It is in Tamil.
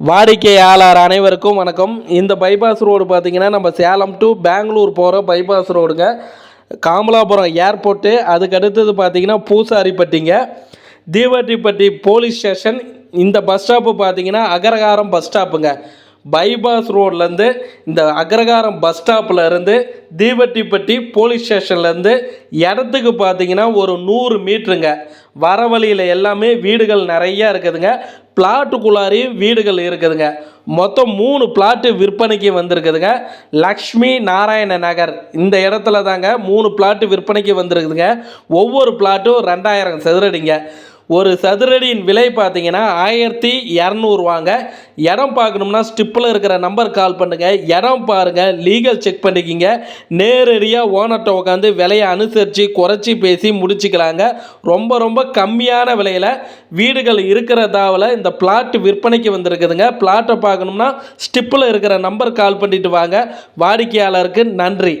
வாடிக்கையாளர் அனைவருக்கும் வணக்கம். இந்த பைபாஸ் ரோடு பார்த்தீங்கன்னா நம்ம சேலம் டு பெங்களூர் போகிற பைபாஸ் ரோடுங்க காமலாபுரம் ஏர்போர்ட்டு அதுக்கு அடுத்தது பார்த்தீங்கன்னா பூசாரிப்பட்டிங்க. தீவட்டிப்பட்டி போலீஸ் ஸ்டேஷன் இந்த பஸ் ஸ்டாப்பு பார்த்தீங்கன்னா அகரகாரம் பஸ் ஸ்டாப்புங்க பைபாஸ் ரோட்லேருந்து இந்த அக்ரகாரம் பஸ் ஸ்டாப்பில் இருந்து தீவட்டிப்பட்டி போலீஸ் ஸ்டேஷன்லேருந்து இடத்துக்கு பார்த்தீங்கன்னா ஒரு நூறு மீட்ருங்க வர வழியில் எல்லாமே வீடுகள் நிறையா இருக்குதுங்க. பிளாட்டுக்குள்ளாரையும் வீடுகள் இருக்குதுங்க. மொத்தம் மூணு பிளாட்டு விற்பனைக்கு வந்திருக்குதுங்க. லக்ஷ்மி நாராயண நகர். இந்த இடத்துல தாங்க மூணு பிளாட்டு விற்பனைக்கு வந்திருக்குதுங்க. ஒவ்வொரு பிளாட்டும் ரெண்டாயிரம் சதுரடிங்க. ஒரு சதுரடியின் விலை பார்த்தீங்கன்னா ஆயிரத்தி இரநூறுவாங்க இடம் பார்க்கணும்னா ஸ்டிப்பில் இருக்கிற நம்பர் கால் பண்ணுங்கள் இடம் பாருங்கள் லீகல் செக் பண்ணிக்கிங்க. நேரடியாக ஓனர்கிட்ட உட்காந்து விலையை அனுசரித்து குறைச்சி பேசி முடிச்சுக்கலாங்க. ரொம்ப ரொம்ப கம்மியான விலையில் வீடுகள் இருக்கிறதாவில் இந்த பிளாட் விற்பனைக்கு வந்திருக்குதுங்க. பிளாட்டை பார்க்கணும்னா ஸ்டிப்பில் இருக்கிற நம்பர் கால் பண்ணிட்டு வாங்க. வாடிக்கையாளருக்கு நன்றி.